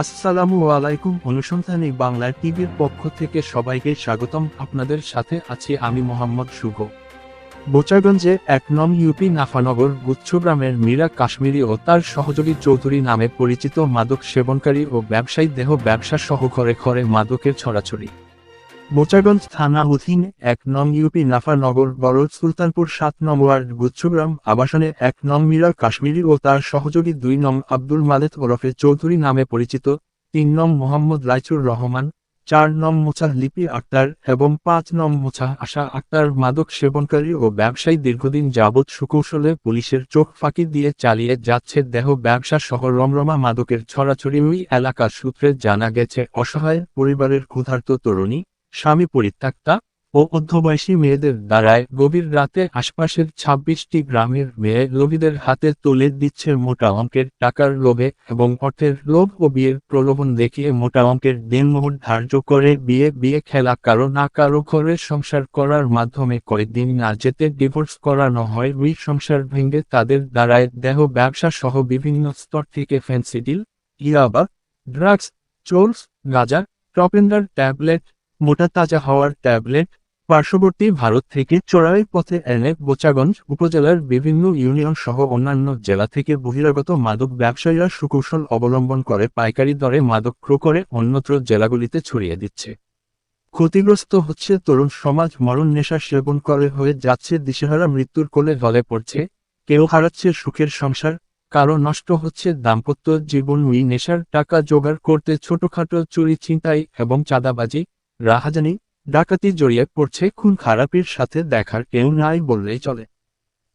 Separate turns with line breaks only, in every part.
আসসালামু আলাইকুম অনুসন্ধানী বাংলা টিভির পক্ষ থেকে সবাইকে স্বাগতম। আপনাদের সাথে আছি আমি মোহাম্মদ শুভ। বোচাগঞ্জে এক নম ইউপি নাফানগর গুচ্ছগ্রামের মীরা কাশ্মীরি ও তার সহযোগী চৌধুরী নামে পরিচিত মাদক সেবনকারী ও ব্যবসায়ী দেহ ব্যবসা সহ ঘরে ঘরে মাদকের ছড়াছড়ি। বোচাগঞ্জ থানা অধীন এক নং ইউপি নাফানগর বড় সুলতানপুর সাত নং ওয়ার্ড, গুচ্ছগ্রাম, আবাসনে এক নং মীরা কাশ্মীরি ও তার সহযোগী দুই নং আব্দুল মালেদ ওরফে চৌধুরী নামে পরিচিত, তিন নং মোহাম্মদ রাইচুর রহমান, চার নং মোছা লিপি আক্তার এবং পাঁচ নং মোছা আশা আক্তার মাদক সেবনকারী ও ব্যবসায়ী দীর্ঘদিন যাবৎ সুকৌশলে পুলিশের চোখ ফাঁকি দিয়ে চালিয়ে যাচ্ছে দেহ ব্যবসা সহ রমরমা মাদকের ছড়াছড়ি এলাকার সূত্রে জানা গেছে, অসহায় পরিবারের ক্ষুধার্ত তরুণী স্বামী পরিত্যক্তা ও মধ্যবয়সী মেয়েদের দ্বারায় গভীর রাতে আশপাশের ছাব্বিশটি গ্রামের মেয়ে লোভীদের হাতে তুলে দিচ্ছে মোটা অঙ্কের টাকার লোভে এবং অর্থের লোভ ও বিয়ের প্রলোভন দেখিয়ে মোটা অঙ্কের দিনমোহর ধার্য করে বিয়ে বিয়ে খেলা কারও না কারও ঘরে সংসার করার মাধ্যমে কয়েকদিন না যেতে ডিভোর্স করানো হয়। ওই সংসার ভেঙে তাদের দ্বারায় দেহ ব্যবসা সহ বিভিন্ন স্তর থেকে ফেন্সিডিল ইয়াবা ড্রাগস চোলস, গাঁজা টপেন্ডার ট্যাবলেট মোটা তাজা হওয়ার ট্যাবলেট পার্শ্ববর্তী ভারত থেকে চোরাই পথে এনে বোচাগঞ্জ উপজেলার বিভিন্ন ইউনিয়ন সহ অন্যান্য জেলা থেকে বহিরাগত মাদক ব্যবসায়ীরা সুকৌশল অবলম্বন করে পাইকারি দরে মাদক ক্রয় করে অন্যত্র জেলাগুলিতে ছড়িয়ে দিচ্ছে। ক্ষতিগ্রস্ত হচ্ছে তরুণ সমাজ, মরণ নেশা সেবন করে হয়ে যাচ্ছে দিশেহারা মৃত্যুর কোলে ঢলে পড়ছে, কেউ হারাচ্ছে সুখের সংসার, কারও নষ্ট হচ্ছে দাম্পত্য জীবন নেশার টাকা জোগাড় করতে ছোটখাটো চুরি, ছিনতাই এবং চাঁদাবাজি রাহাজানি ডাকাতি জড়িয়ে পড়ছে খুন খারাপির সাথে দেখার কেউ নাই বললেই চলে।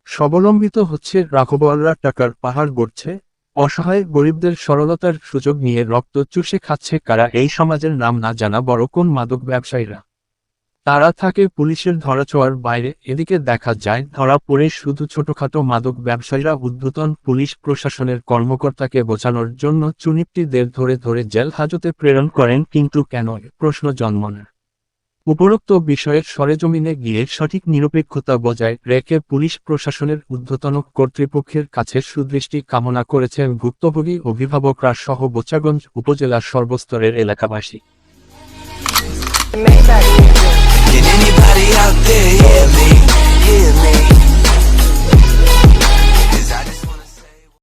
স্বাবলম্বিত হচ্ছে রাঘবওয়ালরা টাকার পাহাড় গড়ছে, অসহায় গরিবদের সরলতার সুযোগ নিয়ে রক্ত চুষে খাচ্ছে কারা এই সমাজের নাম না জানা বড় কোন মাদক ব্যবসায়ীরা। তারা থাকে পুলিশের ধরাছোঁয়ার বাইরে, এদিকে দেখা যায় ধরা পড়ে শুধু ছোটখাটো মাদক ব্যবসায়ীরা উদ্যতন পুলিশ প্রশাসনের কর্মকর্তাকে বোঝানোর জন্য চুনিপটিদের ধরে ধরে জেল হাজতে প্রেরণ করেন, কিন্তু কেন? প্রশ্ন জন্ম নেয়। উপরোক্ত বিষয়ের সরেজমিনে গিয়ে সঠিক নিরপেক্ষতা বজায় রেখে পুলিশ প্রশাসনের ঊর্ধ্বতন কর্তৃপক্ষের কাছে সুদৃষ্টি কামনা করেছেন ভুক্তভোগী অভিভাবকরা সহ বোচাগঞ্জ উপজেলার সর্বস্তরের এলাকাবাসী।
everybody out there, yeah.